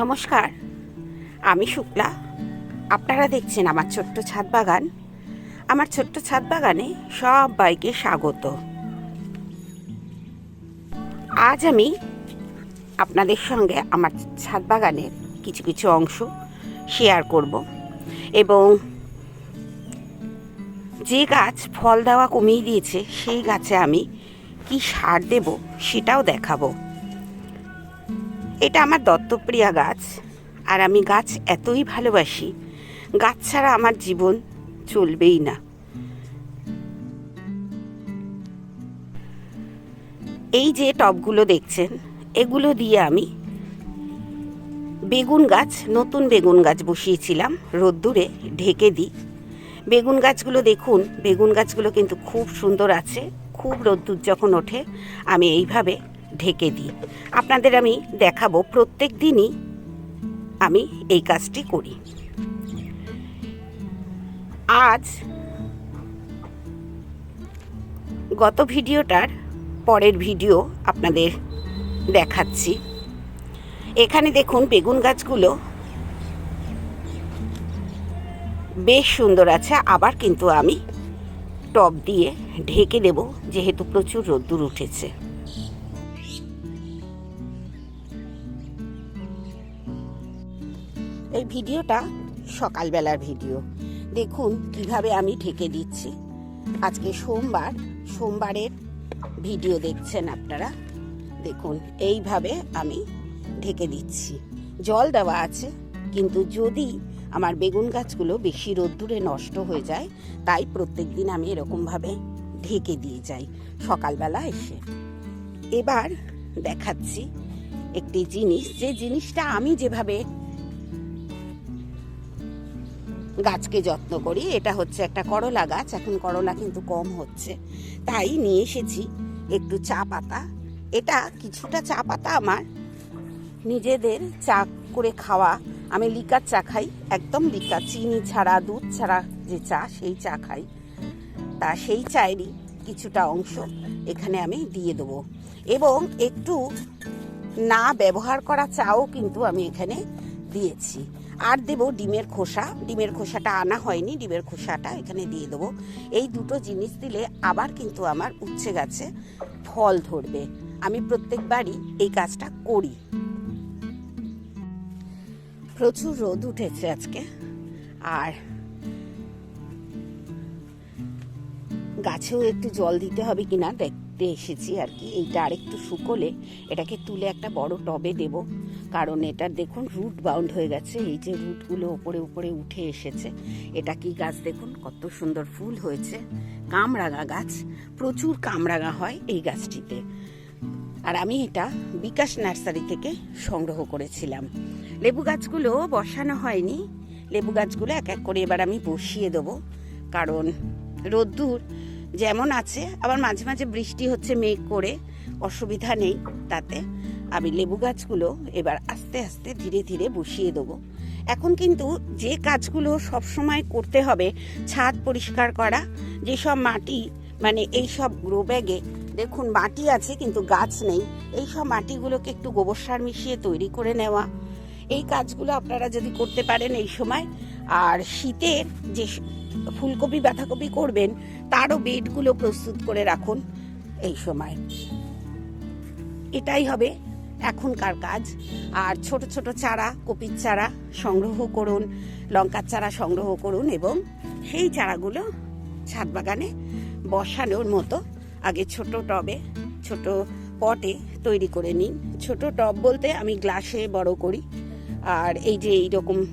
নমস্কার, আমি শুক্লা। আপনারা দেখছেন আমার ছোট্ট ছাদ বাগান। আমার ছোট্ট ছাদ বাগানে সবাইকে স্বাগত। আজ আমি আপনাদের সঙ্গে আমার ছাদ বাগানের কিছু কিছু অংশ শেয়ার করব এবং যে গাছ ফল দেওয়া কমিয়ে দিয়েছে, সেই গাছে আমি কি সার দেব সেটাও দেখাবো। এটা আমার দত্তপ্রিয়া গাছ। আর আমি গাছ এতই ভালোবাসি, গাছ ছাড়া আমার জীবন চলবেই না। এই যে টবগুলো দেখছেন, এগুলো দিয়ে আমি বেগুন গাছ, নতুন বেগুন গাছ বসিয়েছিলাম, রোদ্দুরে ঢেকে দিই। বেগুন গাছগুলো দেখুন, বেগুন গাছগুলো কিন্তু খুব সুন্দর আছে, খুব রোদ্দুর যখন ওঠে, আমি এইভাবে ঢেকে দিই। আপনাদের আমি দেখাবো প্রত্যেক দিনই আমি এই কাজটি করি। আজ গত ভিডিওটার পরের ভিডিও আপনাদের দেখাচ্ছি। এখানে দেখুন বেগুন গাছগুলো বেশ সুন্দর আছে, আবার কিন্তু আমি টব দিয়ে ঢেকে দেব, যেহেতু প্রচুর রোদ্দুর উঠেছে। এই ভিডিওটা সকালবেলার ভিডিও। দেখুন, কীভাবে আমি ঢেকে দিচ্ছি। আজকে সোমবার, সোমবারের ভিডিও দেখছেন আপনারা। দেখুন, এইভাবে আমি ঢেকে দিচ্ছি। জল দেওয়া আছে, কিন্তু যদি আমার বেগুন গাছগুলো বেশি রোদ্দুরে নষ্ট হয়ে যায়, তাই প্রত্যেক দিন আমি এরকমভাবে ঢেকে দিয়ে যাই, সকালবেলা এসে। এবার দেখাচ্ছি একটি জিনিস। যে জিনিসটা আমি যেভাবে গাছকে যত্ন করি। এটা হচ্ছে একটা করলা গাছ, এখন করলা কিন্তু কম হচ্ছে। তাই নিয়ে এসেছি একটু চা পাতা। এটা কিছুটা চা পাতা আমার। নিজেদের চা করে খাওয়া। আমি লিকার চা খাই, একদম লিকার। চিনি ছাড়া, দুধ ছাড়া যে চা, সেই চা খাই। তা সেই চায়েরই কিছুটা অংশ এখানে আমি দিয়ে দেবো। এবং একটু না ব্যবহার করা চাও কিন্তু আমি এখানে দিয়েছি। আর দেব ডিমের খোসা। ডিমের খোসাটা আনা হয়নি, ডিমের খোসাটা এখানে দিয়ে দেবো। এই দুটো জিনিস দিলে আবার কিন্তু আমার উচ্ছে গাছে ফল ধরবে। আমি প্রত্যেকবারই এই কাজটা করি। প্রচুর রোদ উঠেছে আজকে। আর গাছেও একটু জল দিতে হবে কিনা দেখতে এসেছি আর কি। এইটা আরেকটু শুকোলে এটাকে তুলে একটা বড় টবে দেব। কারণ এটা দেখুন রুট বাউন্ড হয়ে গেছে, এই যে রুটগুলো ওপরে উপরে উঠে এসেছে। এটা কি গাছ দেখুন? কত সুন্দর ফুল হয়েছে। কামরাঙা গাছ, প্রচুর কামরাঙা হয় এই গাছটিতে। আর আমি এটা বিকাশ নার্সারি থেকে সংগ্রহ করেছিলাম। লেবু গাছগুলো বসানো হয়নি। লেবু গাছগুলো এক এক করে এবার আমি বসিয়ে দেবো। কারণ রোদ্দুর যেমন আছে, আবার মাঝে মাঝে বৃষ্টি হচ্ছে, মেঘ করে, অসুবিধা নেই তাতে। আমি লেবু গাছগুলো এবার আস্তে আস্তে ধীরে ধীরে বসিয়ে দেবো। এখন কিন্তু যে কাজগুলো সব সময় করতে হবে, ছাদ পরিষ্কার করা, যেসব মাটি মানে এই সব গ্রো ব্যাগে দেখুন মাটি আছে কিন্তু গাছ নেই এই সব মাটিগুলোকে একটু গোবর সার মিশিয়ে তৈরি করে নেওয়া। এই কাজগুলো আপনারা যদি করতে পারেন এই সময়। আর শীতের যে ফুলকপি, বাঁধাকপি করবেন, তারও বেডগুলো প্রস্তুত করে রাখুন এই সময়। এটাই হবে এখনকার কাজ। আর ছোট ছোট চারা, কপির চারা সংগ্রহ করুন, লঙ্কার চারা সংগ্রহ করুন এবং সেই চারাগুলো ছাদ বাগানে বসানোর মতো আগে ছোট টবে, ছোট পটে তৈরি করে নিন। ছোট টব বলতে আমি গ্লাসে বড় করি। আর এই যে এইরকম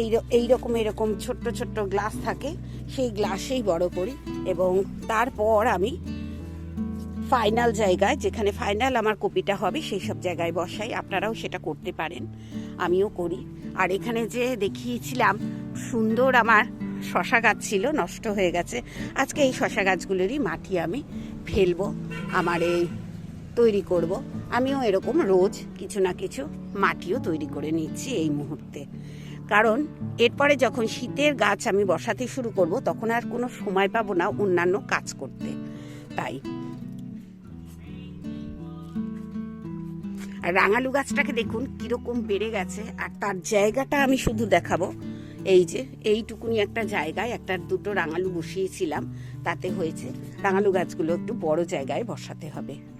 এই এইরকম এরকম ছোট্ট ছোট্ট গ্লাস থাকে, সেই গ্লাসেই বড় করি এবং তারপর আমি ফাইনাল জায়গায়, যেখানে ফাইনাল আমার কপিটা হবে, সেই সব জায়গায় বসাই। আপনারাও সেটা করতে পারেন, আমিও করি। আর এখানে যে দেখিয়েছিলাম, সুন্দর আমার শশা গাছ ছিল, নষ্ট হয়ে গেছে। আজকে এই শশা গাছগুলোরই মাটি আমি ফেলব, আমার এই তৈরি করব। আমিও এরকম রোজ কিছু না কিছু মাটিও তৈরি করে নিচ্ছি এই মুহূর্তে। কারণ এরপরে যখন শীতের গাছ আমি বসাতে শুরু করব, তখন আর কোনো সময় পাবো না অন্যান্য কাজ করতে। তাই। আর রাঙালু গাছটাকে দেখুন, কীরকম বেড়ে গেছে, আর তার জায়গাটা আমি শুধু দেখাবো। এই যে, এইটুকুনি একটা জায়গায় একটা দুটো রাঙালু বসিয়েছিলাম, তাতে হয়েছে। রাঙালু গাছগুলো একটু বড় জায়গায় বসাতে হবে।